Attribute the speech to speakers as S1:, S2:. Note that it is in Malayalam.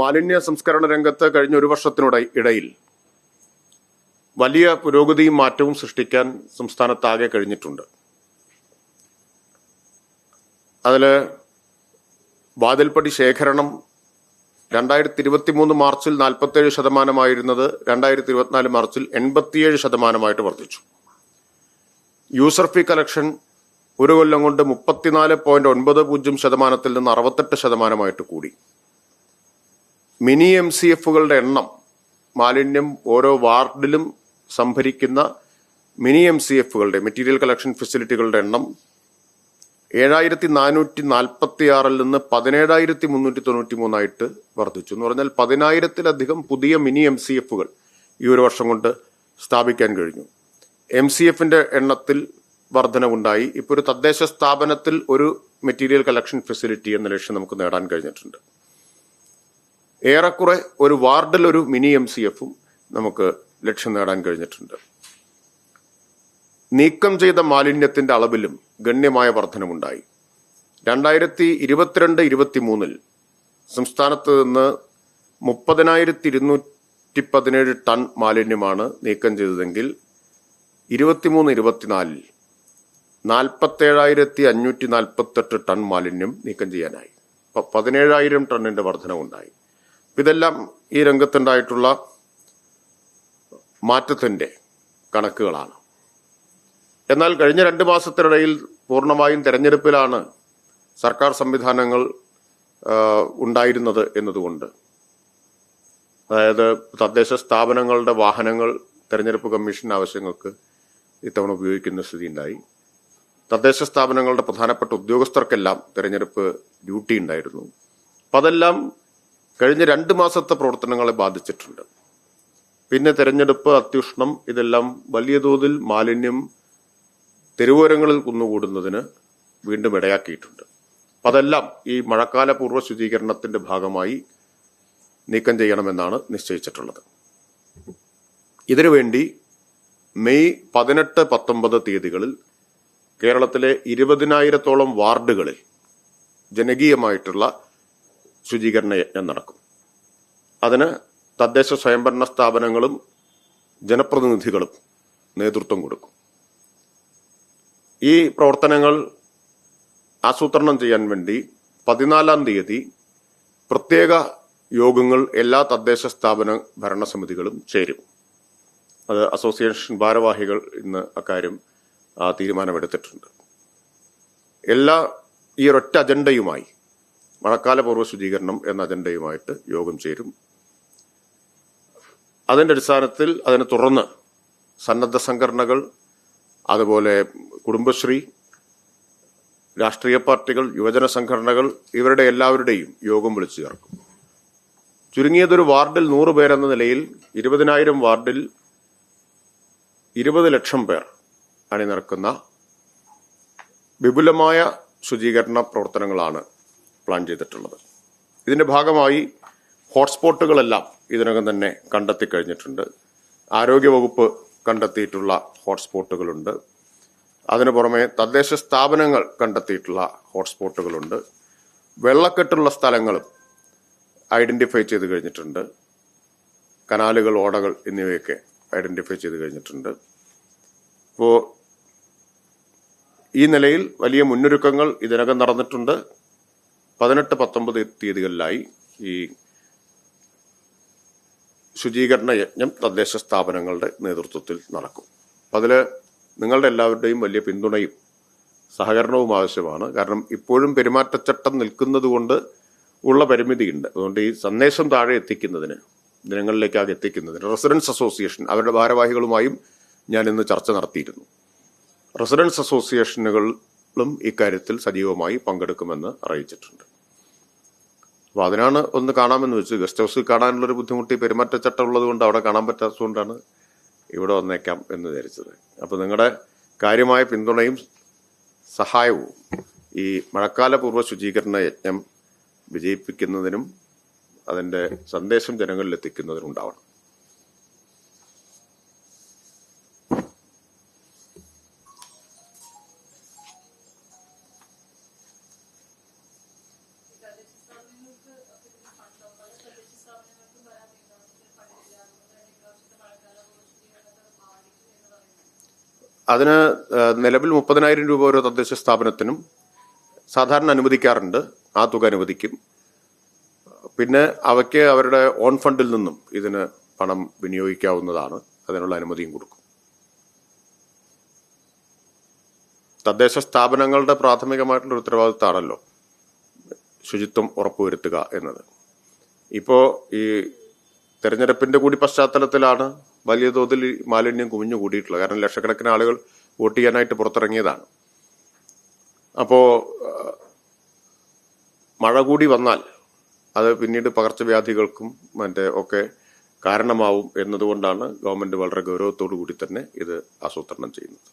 S1: മാലിന്യ സംസ്കരണ രംഗത്ത് കഴിഞ്ഞ ഒരു വർഷത്തിനോട് ഇടയിൽ വലിയ പുരോഗതിയും മാറ്റവും സൃഷ്ടിക്കാൻ സംസ്ഥാനത്താകെ കഴിഞ്ഞിട്ടുണ്ട്. അതിൽ വാതിൽപ്പടി ശേഖരണം രണ്ടായിരത്തി ഇരുപത്തി മൂന്ന് മാർച്ചിൽ നാൽപ്പത്തേഴ് ശതമാനമായിരുന്നത് രണ്ടായിരത്തി ഇരുപത്തിനാല് മാർച്ചിൽ എൺപത്തിയേഴ് ശതമാനമായിട്ട് വർദ്ധിച്ചു. യൂസർ ഫീ കളക്ഷൻ ഒരു കൊല്ലം കൊണ്ട് മുപ്പത്തിനാല് പോയിന്റ് ഒൻപത് പൂജ്യം ശതമാനത്തിൽ നിന്ന് അറുപത്തെട്ട് ശതമാനമായിട്ട് കൂടി. മിനി എം സി എഫുകളുടെ എണ്ണം മാലിന്യം ഓരോ വാർഡിലും സംഭരിക്കുന്ന മിനി എം സി എഫുകളുടെ മെറ്റീരിയൽ കളക്ഷൻ ഫെസിലിറ്റികളുടെ എണ്ണം ഏഴായിരത്തി നാനൂറ്റി നാൽപ്പത്തി ആറിൽ നിന്ന് പതിനേഴായിരത്തി മുന്നൂറ്റി തൊണ്ണൂറ്റി മൂന്നായിട്ട് വർദ്ധിച്ചു. എന്ന് പറഞ്ഞാൽ പതിനായിരത്തിലധികം പുതിയ മിനി എം സി എഫുകൾ ഈ ഒരു വർഷം കൊണ്ട് സ്ഥാപിക്കാൻ കഴിഞ്ഞു. എം സി എഫിന്റെ എണ്ണത്തിൽ വർധനവുണ്ടായി. ഇപ്പോൾ ഒരു തദ്ദേശ സ്ഥാപനത്തിൽ ഒരു മെറ്റീരിയൽ കളക്ഷൻ ഫെസിലിറ്റി എന്ന ലക്ഷ്യം നമുക്ക് നേടാൻ കഴിഞ്ഞിട്ടുണ്ട്. ഏറെക്കുറെ ഒരു വാർഡിൽ ഒരു മിനി എം സി എഫും നമുക്ക് ലക്ഷ്യം നേടാൻ കഴിഞ്ഞിട്ടുണ്ട്. നീക്കം ചെയ്ത മാലിന്യത്തിന്റെ അളവിലും ഗണ്യമായ വർധനമുണ്ടായി. രണ്ടായിരത്തി ഇരുപത്തിരണ്ട് ഇരുപത്തി മൂന്നിൽ സംസ്ഥാനത്ത് നിന്ന് മുപ്പതിനായിരത്തി ഇരുന്നൂറ്റി പതിനേഴ് ടൺ മാലിന്യമാണ് നീക്കം ചെയ്തതെങ്കിൽ ഇരുപത്തിമൂന്ന് ഇരുപത്തിനാലിൽ നാൽപ്പത്തേഴായിരത്തി അഞ്ഞൂറ്റി നാൽപ്പത്തെട്ട് ടൺ മാലിന്യം നീക്കം ചെയ്യാനായി. പതിനേഴായിരം ടണ്ണിന്റെ വർധനവുണ്ടായി. ഇതെല്ലാം ഈ രംഗത്തുണ്ടായിട്ടുള്ള മാറ്റത്തിന്റെ കണക്കുകളാണ്. എന്നാൽ കഴിഞ്ഞ രണ്ട് മാസത്തിനിടയിൽ പൂർണമായും തെരഞ്ഞെടുപ്പിലാണ് സർക്കാർ സംവിധാനങ്ങൾ ഉണ്ടായിരുന്നത് എന്നതുകൊണ്ട്. അതായത് തദ്ദേശ സ്ഥാപനങ്ങളുടെ വാഹനങ്ങൾ തെരഞ്ഞെടുപ്പ് കമ്മീഷൻ ആവശ്യങ്ങൾക്ക് ഇത്തവണ ഉപയോഗിക്കുന്ന സ്ഥിതി ഉണ്ടായി തദ്ദേശ സ്ഥാപനങ്ങളുടെ പ്രധാനപ്പെട്ട ഉദ്യോഗസ്ഥർക്കെല്ലാം തെരഞ്ഞെടുപ്പ് ഡ്യൂട്ടി ഉണ്ടായിരുന്നു. അപ്പം അതെല്ലാം കഴിഞ്ഞ രണ്ട് മാസത്തെ പ്രവർത്തനങ്ങളെ ബാധിച്ചിട്ടുണ്ട്. പിന്നെ തെരഞ്ഞെടുപ്പ് അത്യുഷ്ണം ഇതെല്ലാം വലിയ തോതിൽ മാലിന്യം തെരുവോരങ്ങളിൽ കുന്നുകൂടുന്നതിന് വീണ്ടും ഇടയാക്കിയിട്ടുണ്ട്. അതെല്ലാം ഈ മഴക്കാല പൂർവ ശുചീകരണത്തിന്റെ ഭാഗമായി നീക്കം ചെയ്യണമെന്നാണ് നിശ്ചയിച്ചിട്ടുള്ളത്. ഇതിനുവേണ്ടി മെയ് പതിനെട്ട് പത്തൊമ്പത് തീയതികളിൽ കേരളത്തിലെ ഇരുപതിനായിരത്തോളം വാർഡുകളിൽ ജനകീയമായിട്ടുള്ള ശുചീകരണ യജ്ഞം നടക്കും. അതിന് തദ്ദേശ സ്വയംഭരണ സ്ഥാപനങ്ങളും ജനപ്രതിനിധികളും നേതൃത്വം കൊടുക്കും. ഈ പ്രവർത്തനങ്ങൾ ആസൂത്രണം ചെയ്യാൻ വേണ്ടി പതിനാലാം തീയതി പ്രത്യേക യോഗങ്ങൾ എല്ലാ തദ്ദേശ സ്ഥാപന ഭരണസമിതികളും ചേരും. അത് അസോസിയേഷൻ ഭാരവാഹികൾ ഇന്ന് അക്കാര്യം തീരുമാനമെടുത്തിട്ടുണ്ട്. എല്ലാ ഈ ഒരൊറ്റ അജണ്ടയുമായി മഴക്കാല പൂർവ ശുചീകരണം എന്ന അജണ്ടയുമായിട്ട് യോഗം ചേരും. അതിന്റെ അടിസ്ഥാനത്തിൽ അതിനെ തുടർന്ന് സന്നദ്ധ സംഘടനകൾ അതുപോലെ കുടുംബശ്രീ രാഷ്ട്രീയ പാർട്ടികൾ യുവജന സംഘടനകൾ ഇവരുടെ എല്ലാവരുടെയും യോഗം വിളിച്ചു ചേർക്കും. ചുരുങ്ങിയതൊരു വാർഡിൽ നൂറ് പേരെന്ന നിലയിൽ ഇരുപതിനായിരം വാർഡിൽ ഇരുപത് ലക്ഷം പേർ അണിനിരക്കുന്ന വിപുലമായ ശുചീകരണ പ്രവർത്തനങ്ങളാണ് പ്ലാൻ ചെയ്തിട്ടുള്ളത്. ഇതിന്റെ ഭാഗമായി ഹോട്ട്സ്പോട്ടുകളെല്ലാം ഇതിനകം തന്നെ കണ്ടെത്തി കഴിഞ്ഞിട്ടുണ്ട് ആരോഗ്യവകുപ്പ് കണ്ടെത്തിയിട്ടുള്ള ഹോട്ട്സ്പോട്ടുകളുണ്ട്. അതിനു പുറമെ തദ്ദേശ സ്ഥാപനങ്ങൾ കണ്ടെത്തിയിട്ടുള്ള ഹോട്ട്സ്പോട്ടുകളുണ്ട്. വെള്ളക്കെട്ടുള്ള സ്ഥലങ്ങളും ഐഡന്റിഫൈ ചെയ്ത് കഴിഞ്ഞിട്ടുണ്ട്. കനാലുകൾ ഓടകൾ എന്നിവയൊക്കെ ഐഡന്റിഫൈ ചെയ്ത് കഴിഞ്ഞിട്ടുണ്ട്. അപ്പോൾ ഈ നിലയിൽ വലിയ മുന്നൊരുക്കങ്ങൾ ഇതിനകം നടന്നിട്ടുണ്ട്. പതിനെട്ട് പത്തൊമ്പത് തീയതികളിലായി ഈ ശുചീകരണ യജ്ഞം തദ്ദേശ സ്ഥാപനങ്ങളുടെ നേതൃത്വത്തിൽ നടക്കും. അതിൽ നിങ്ങളുടെ എല്ലാവരുടെയും വലിയ പിന്തുണയും സഹകരണവും ആവശ്യമാണ്. കാരണം ഇപ്പോഴും പെരുമാറ്റച്ചട്ടം നിൽക്കുന്നത് കൊണ്ട് ഉള്ള പരിമിതിയുണ്ട്. അതുകൊണ്ട് ഈ സന്ദേശം താഴെ എത്തിക്കുന്നതിന് ജനങ്ങളിലേക്കാകെ എത്തിക്കുന്നതിന് റെസിഡൻസ് അസോസിയേഷൻ അവരുടെ ഭാരവാഹികളുമായും ഞാൻ ഇന്ന് ചർച്ച നടത്തിയിരുന്നു. റെസിഡൻസ് അസോസിയേഷനുകളും ഇക്കാര്യത്തിൽ സജീവമായി പങ്കെടുക്കുമെന്ന് അറിയിച്ചിട്ടുണ്ട്. അപ്പോൾ അതിനാണ് ഒന്ന് കാണാമെന്ന് വെച്ച്. ഗസ്റ്റ് ഹൗസിൽ കാണാനുള്ളൊരു ബുദ്ധിമുട്ട് പെരുമാറ്റച്ചട്ടം ഉള്ളത് കൊണ്ട് അവിടെ കാണാൻ പറ്റാത്തതുകൊണ്ടാണ് ഇവിടെ വന്നേക്കാം എന്ന് വിചാരിച്ചത്. അപ്പോൾ നിങ്ങളുടെ കാര്യമായ പിന്തുണയും സഹായവും ഈ മഴക്കാല പൂർവ ശുചീകരണ യജ്ഞം വിജയിപ്പിക്കുന്നതിനും അതിന്റെ സന്ദേശം ജനങ്ങളിൽ എത്തിക്കുന്നതിനും ഉണ്ടാവണം. അതിന് നിലവിൽ മുപ്പതിനായിരം രൂപ ഓരോ തദ്ദേശ സ്ഥാപനത്തിനും സാധാരണ അനുവദിക്കാറുണ്ട്. ആ തുക അനുവദിക്കും. പിന്നെ അവയ്ക്ക് അവരുടെ ഓൺ ഫണ്ടിൽ നിന്നും ഇതിന് പണം വിനിയോഗിക്കാവുന്നതാണ്. അതിനുള്ള അനുമതിയും കൊടുക്കും. തദ്ദേശ സ്ഥാപനങ്ങളുടെ പ്രാഥമികമായിട്ടുള്ള ഉത്തരവാദിത്തമാണല്ലോ ശുചിത്വം ഉറപ്പുവരുത്തുക എന്നത്. ഇപ്പോൾ ഈ തെരഞ്ഞെടുപ്പിന്റെ കൂടി പശ്ചാത്തലത്തിലാണ് വലിയ തോതിൽ മാലിന്യം കുമിഞ്ഞു കൂടിയിട്ടുള്ളത് കാരണം ലക്ഷക്കണക്കിന് ആളുകൾ വോട്ട് ചെയ്യാനായിട്ട് പുറത്തിറങ്ങിയതാണ്. അപ്പോൾ മഴ കൂടി വന്നാൽ അത് പിന്നീട് പകർച്ചവ്യാധികൾക്കും മറ്റേ ഒക്കെ കാരണമാവും എന്നതുകൊണ്ടാണ് ഗവൺമെന്റ് വളരെ ഗൗരവത്തോടു കൂടി തന്നെ ഇത് ആസൂത്രണം ചെയ്യുന്നത്.